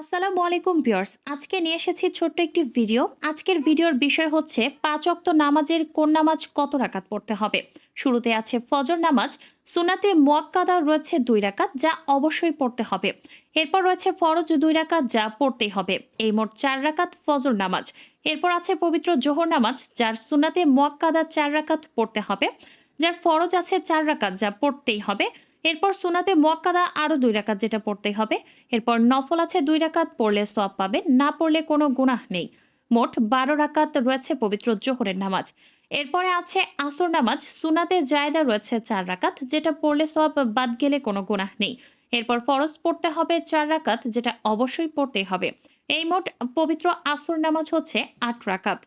আসসালামু আলাইকুম ভিউয়ার্স, আজকে নিয়ে এসেছি ছোট্ট একটি ভিডিও। আজকের ভিডিওর বিষয় হচ্ছে, পাঁচ অক্ত নামাজের কোন নামাজ কত রাকাত পড়তে হবে? শুরুতে আছে ফজর নামাজ সুনাতে মোয়াক্কাদা রয়েছে দুই রাকাত, যা অবশ্যই পড়তে হবে। এরপর রয়েছে ফরজ দুই রাকাত, যা পড়তেই হবে। এই মোট চার রাকাত ফজর নামাজ। এরপর আছে পবিত্র জোহর নামাজ, যার সুনাতে মোয়াক্কাদা চার রাকাত পড়তে হবে। যার ফরজ আছে চার রাকাত, যা পড়তেই হবে। এরপর সুনাতে মোয়াক্কাদা আরও দুই রাকাত যেটা পড়তে হবে। এরপর নফল আছে দুই রাকাত, পড়লে সব পাবে না পড়লে কোনো গুনাহ নেই। মোট বারো রাকাত রয়েছে পবিত্র জোহরের নামাজ। এরপরে আছে আসর নামাজ। সুনাতে জায়দা রয়েছে চার রাকাত, যেটা পড়লে সব বাদ গেলে কোনো গুনাহ নেই। এরপর ফরজ পড়তে হবে চার রাকাত, যেটা অবশ্যই পড়তে হবে। এই মোট পবিত্র আসর নামাজ হচ্ছে আট রাকাত।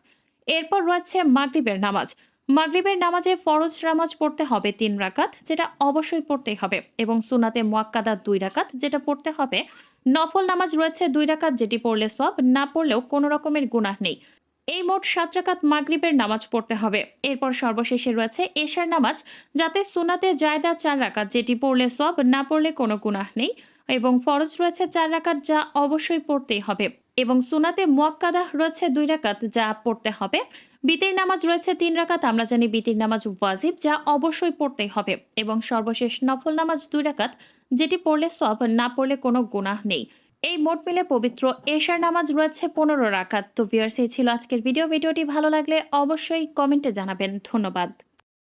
এরপর রয়েছে মাগরিবের নামাজ। মাগরিবের নামাজে ফরজ নামাজ পড়তে হবে তিন রাকাত, যেটা অবশ্যই পড়তেই হবে। এবং সুনাতে মোয়াক্কাদা দুই রাকাত, যেটা পড়তে হবে। নফল নামাজ রয়েছে দুই রাকাত, যেটি পড়লে সব না পড়লেও কোনো রকমের গুনাহ নেই। এই মোট সাত রাকাত মাগরিবের নামাজ পড়তে হবে। এরপর সর্বশেষে রয়েছে এশার নামাজ, যাতে সুনাতে জায়দা চার রাকাত, যেটি পড়লে সব না পড়লে কোনো গুনাহ নেই। এবং ফরজ রয়েছে চার রাকাত, যা অবশ্যই পড়তেই হবে। এবং সুনাতে মোয়াক্কাদা রয়েছে দুই রাকাত যা পড়তে হবে। বিতির নামাজ রয়েছে তিন রাকাত, আমরা জানি বিতির নামাজ ওয়াজিব, যা অবশ্যই পড়তেই হবে। এবং সর্বশেষ নফল নামাজ দুই রাকাত, যেটি পড়লে সব না পড়লে কোনো গুনাহ নেই। এই মোট মিলে পবিত্র এশার নামাজ রয়েছে পনেরো রাকাত। তো ভিউয়ার্স ছিল আজকের ভিডিও ভিডিওটি ভালো লাগলে অবশ্যই কমেন্টে জানাবেন। ধন্যবাদ।